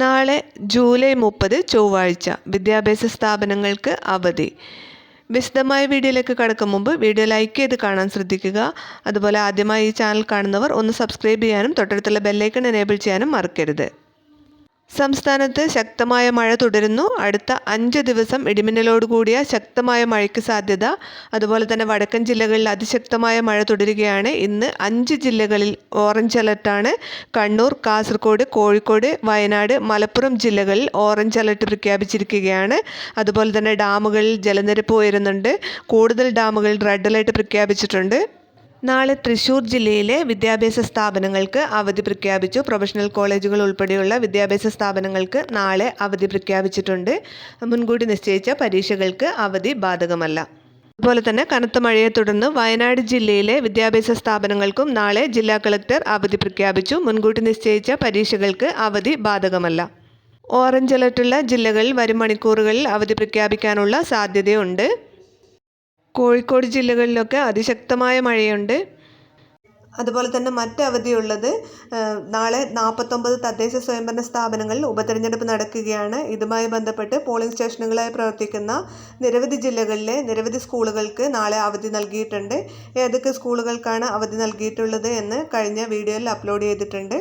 നാളെ ജൂലൈ മുപ്പത് ചൊവ്വാഴ്ച വിദ്യാഭ്യാസ സ്ഥാപനങ്ങൾക്ക് അവധി. വിശദമായ വീഡിയോയിലേക്ക് കടക്കും മുമ്പ് വീഡിയോ ലൈക്ക് ചെയ്ത് കാണാൻ ശ്രദ്ധിക്കുക. അതുപോലെ ആദ്യമായി ഈ ചാനൽ കാണുന്നവർ ഒന്ന് സബ്സ്ക്രൈബ് ചെയ്യാനും തൊട്ടടുത്തുള്ള ബെല്ലൈക്കൺ എനേബിൾ ചെയ്യാനും മറക്കരുത്. സംസ്ഥാനത്ത് ശക്തമായ മഴ തുടരുന്നു. അടുത്ത അഞ്ച് ദിവസം ഇടിമിന്നലോട് കൂടിയ ശക്തമായ മഴയ്ക്ക് സാധ്യത. അതുപോലെ തന്നെ വടക്കൻ ജില്ലകളിൽ അതിശക്തമായ മഴ തുടരുകയാണ്. ഇന്ന് അഞ്ച് ജില്ലകളിൽ ഓറഞ്ച് അലർട്ടാണ് കണ്ണൂർ കാസർഗോഡ് കോഴിക്കോട് വയനാട് മലപ്പുറം ജില്ലകളിൽ ഓറഞ്ച് അലർട്ട് പ്രഖ്യാപിച്ചിരിക്കുകയാണ്. അതുപോലെ തന്നെ ഡാമുകളിൽ ജലനിരപ്പ് ഉയരുന്നുണ്ട്. കൂടുതൽ ഡാമുകളിൽ റെഡ് അലർട്ട് പ്രഖ്യാപിച്ചിട്ടുണ്ട്. നാളെ തൃശൂർ ജില്ലയിലെ വിദ്യാഭ്യാസ സ്ഥാപനങ്ങൾക്ക് അവധി പ്രഖ്യാപിച്ചു. പ്രൊഫഷണൽ കോളേജുകൾ ഉൾപ്പെടെയുള്ള വിദ്യാഭ്യാസ സ്ഥാപനങ്ങൾക്ക് നാളെ അവധി പ്രഖ്യാപിച്ചിട്ടുണ്ട്. മുൻകൂട്ടി നിശ്ചയിച്ച പരീക്ഷകൾക്ക് അവധി ബാധകമല്ല. അതുപോലെ തന്നെ കനത്ത മഴയെ തുടർന്ന് വയനാട് ജില്ലയിലെ വിദ്യാഭ്യാസ സ്ഥാപനങ്ങൾക്കും നാളെ ജില്ലാ കളക്ടർ അവധി പ്രഖ്യാപിച്ചു. മുൻകൂട്ടി നിശ്ചയിച്ച പരീക്ഷകൾക്ക് അവധി ബാധകമല്ല. ഓറഞ്ച് അലർട്ടുള്ള ജില്ലകളിൽ വരും മണിക്കൂറുകളിൽ അവധി പ്രഖ്യാപിക്കാനുള്ള സാധ്യതയുണ്ട്. കോഴിക്കോട് ജില്ലകളിലൊക്കെ അതിശക്തമായ മഴയുണ്ട്. അതുപോലെ തന്നെ മറ്റ് അവധിയുള്ളത് നാളെ നാൽപ്പത്തൊമ്പത് തദ്ദേശ സ്വയംഭരണ സ്ഥാപനങ്ങളിൽ ഉപതെരഞ്ഞെടുപ്പ് നടക്കുകയാണ്. ഇതുമായി ബന്ധപ്പെട്ട് പോളിംഗ് സ്റ്റേഷനുകളായി പ്രവർത്തിക്കുന്ന നിരവധി ജില്ലകളിലെ നിരവധി സ്കൂളുകൾക്ക് നാളെ അവധി നൽകിയിട്ടുണ്ട്. ഏതൊക്കെ സ്കൂളുകൾക്കാണ് അവധി നൽകിയിട്ടുള്ളത് എന്ന് കഴിഞ്ഞ വീഡിയോയിൽ അപ്ലോഡ് ചെയ്തിട്ടുണ്ട്.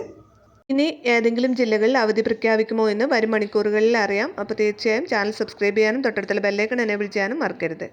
ഇനി ഏതെങ്കിലും ജില്ലകളിൽ അവധി പ്രഖ്യാപിക്കുമോ എന്ന് വരും മണിക്കൂറുകളിൽ അറിയാം. അപ്പോൾ തീർച്ചയായും ചാനൽ സബ്സ്ക്രൈബ് ചെയ്യാനും തൊട്ടടുത്തുള്ള ബെല്ലൈക്കൺ എനേബിൾ ചെയ്യാനും മറക്കരുത്.